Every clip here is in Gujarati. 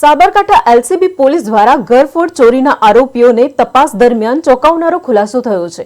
સાબરકાંઠા એલસીબી પોલીસ દ્વારા ઘરફોડ ચોરીના આરોપીઓને તપાસ દરમિયાન ચોંકાવનારો ખુલાસો થયો છે.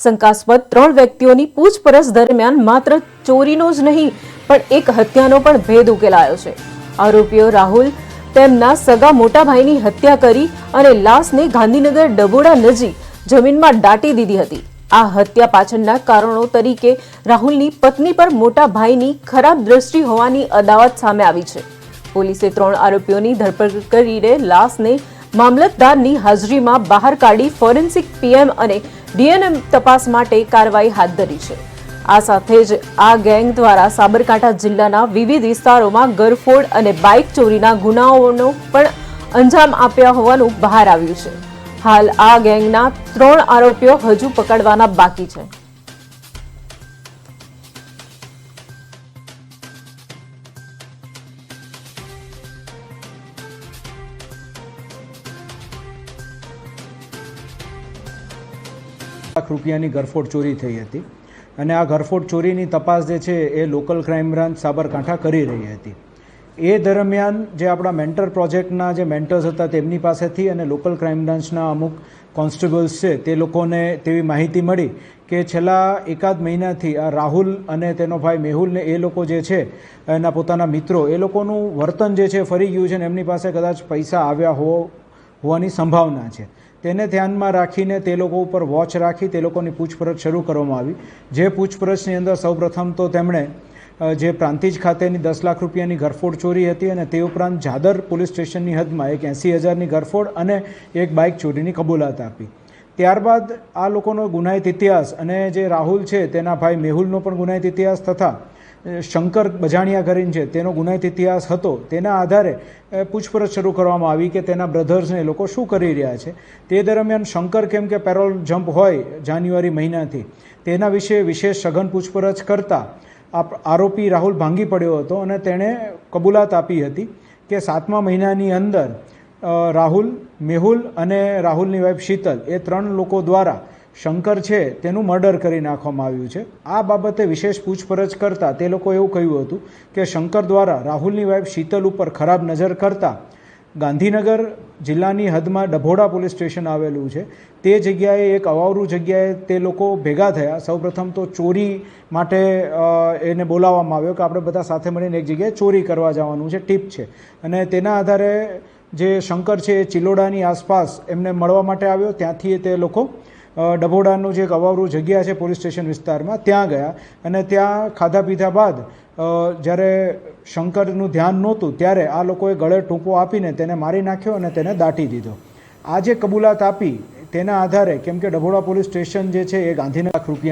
શંકાસ્પદ ત્રણ વ્યક્તિઓની પૂછપરછ દરમિયાન માત્ર ચોરીનો જ નહીં, પણ એક હત્યાનો પણ ભેદ ઉકેલાયો છે. આરોપીઓ રાહુલ તેમના સગા મોટા ભાઈની હત્યા કરી અને લાશને ગાંધીનગર ડબોડા નજીક જમીનમાં દાટી દીધી હતી. આ હત્યા પાછળના કારણો તરીકે રાહુલની પત્ની પર મોટા ભાઈની ખરાબ દ્રષ્ટિ હોવાની અદાવત સામે આવી છે. પોલીસે ત્રણ આરોપીઓની ધરપકડ કરીને લાશને મામલતદારની હાજરીમાં બહાર કાઢી ફોરેન્સિક પીએમ અને ડીએનએમ તપાસ માટે કાર્યવાહી હાથ ધરી છે. આ સાથે જ આ ગેંગ દ્વારા સાબરકાંઠા જિલ્લાના વિવિધ વિસ્તારોમાં ગરફોડ અને બાઇક ચોરીના ગુનાઓનો પણ અંજામ આપ્યા હોવાનું બહાર આવ્યું છે. હાલ આ ગેંગના ત્રણ આરોપીઓ હજુ પકડવાના બાકી છે. લાખ રૂપિયાની ઘરફોડ ચોરી થઈ હતી અને આ ઘરફોડ ચોરીની તપાસ જે છે એ લોકલ ક્રાઇમ બ્રાન્ચ સાબરકાંઠા કરી રહી હતી. એ દરમિયાન જે આપણા મેન્ટર પ્રોજેક્ટના જે મેન્ટર્સ હતા તેમની પાસેથી અને લોકલ ક્રાઇમ બ્રાન્ચના અમુક કોન્સ્ટેબલ્સ છે તે લોકોને તેવી માહિતી મળી કે છેલ્લા એકાદ મહિનાથી આ રાહુલ અને તેનો ભાઈ મેહુલને એ લોકો જે છે એના પોતાના મિત્રો એ લોકોનું વર્તન જે છે ફરી ગયું છે ને એમની પાસે કદાચ પૈસા આવ્યા હો, હોવાની સંભાવના છે. તેને ધ્યાનમાં રાખીને તે લોકો ઉપર વોચ રાખી તે લોકોની પૂછપરછ શરૂ કરવામાં આવી. જે પૂછપરછની અંદર સૌપ્રથમ તો તેમણે જે પ્રાંતિજ ખાતેની દસ લાખ રૂપિયાની ઘરફોડ ચોરી હતી અને તે ઉપરાંત જાદર પોલીસ સ્ટેશનની હદમાં એક એંસી હજારની ઘરફોડ અને એક બાઇક ચોરીની કબૂલાત આપી. ત્યારબાદ આ લોકોનો ગુનાહિત ઇતિહાસ અને જે રાહુલ છે તેના ભાઈ મેહુલનો પણ ગુનાહિત ઇતિહાસ તથા શંકર બજાણિયા કરીને છે તેનો ગુનાહિત ઇતિહાસ હતો, તેના આધારે પૂછપરછ શરૂ કરવામાં આવી કે તેના બ્રધર્સને એ લોકો શું કરી રહ્યા છે. તે દરમિયાન શંકર કેમ કે પેરોલ જમ્પ હોય જાન્યુઆરી મહિનાથી, તેના વિશે વિશેષ સઘન પૂછપરછ કરતા આરોપી રાહુલ ભાંગી પડ્યો હતો અને તેણે કબૂલાત આપી હતી કે સાતમા મહિનાની અંદર રાહુલ, મેહુલ અને રાહુલની વાઈફ શીતલ એ ત્રણ લોકો દ્વારા શંકર છે, તેનું મર્ડર કરી નાખવામાં આવ્યું છે. આ બાબતે વિશેષ પૂછપરછ કરતાં તે લોકો એવું કહ્યું હતું કે શંકર દ્વારા રાહુલની વાઈફ શીતલ ઉપર ખરાબ નજર કરતા ગાંધીનગર જિલ્લાની હદમાં ડભોડા પોલીસ સ્ટેશન આવેલું છે. તે જગ્યાએ એક અવાવરું જગ્યાએ તે લોકો ભેગા થયા. સૌપ્રથમ તો ચોરી માટે એને બોલાવવામાં આવ્યો કે આપણે બધા સાથે મળીને એક જગ્યાએ ચોરી કરવા જવાનું છે, ટીપ છે. અને તેના આધારે જે શંકર છે એ ચિલોડાની આસપાસ એમને મળવા માટે આવ્યો. ત્યાંથી તે લોકો ડભોડાનું જે એક જગ્યા છે પોલીસ સ્ટેશન વિસ્તારમાં, ત્યાં ગયા અને ત્યાં ખાધા પીધા બાદ જ્યારે શંકરનું ધ્યાન નહોતું, ત્યારે આ લોકોએ ગળે ટૂંકો આપીને તેને મારી નાખ્યો અને તેને દાટી દીધો. આ જે કબૂલાત આપી, તેના આધારે, કેમ કે ડભોડા પોલીસ સ્ટેશન જે છે એ ગાંધીનગર રૂપિયા